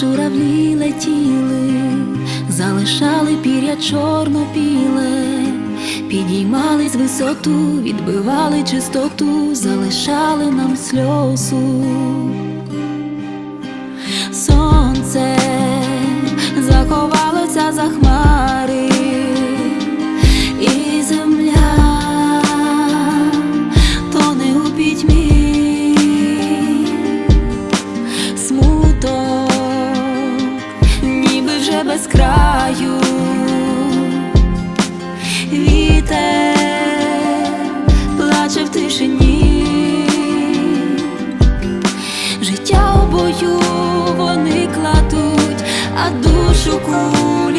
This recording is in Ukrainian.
журавлі летіли, залишали пір'я чорно-біле, підіймались висоту, відбивали чистоту, залишали нам сльозу. Без краю, вітер плаче в тишині. Життя у бою вони кладуть, а душу куть.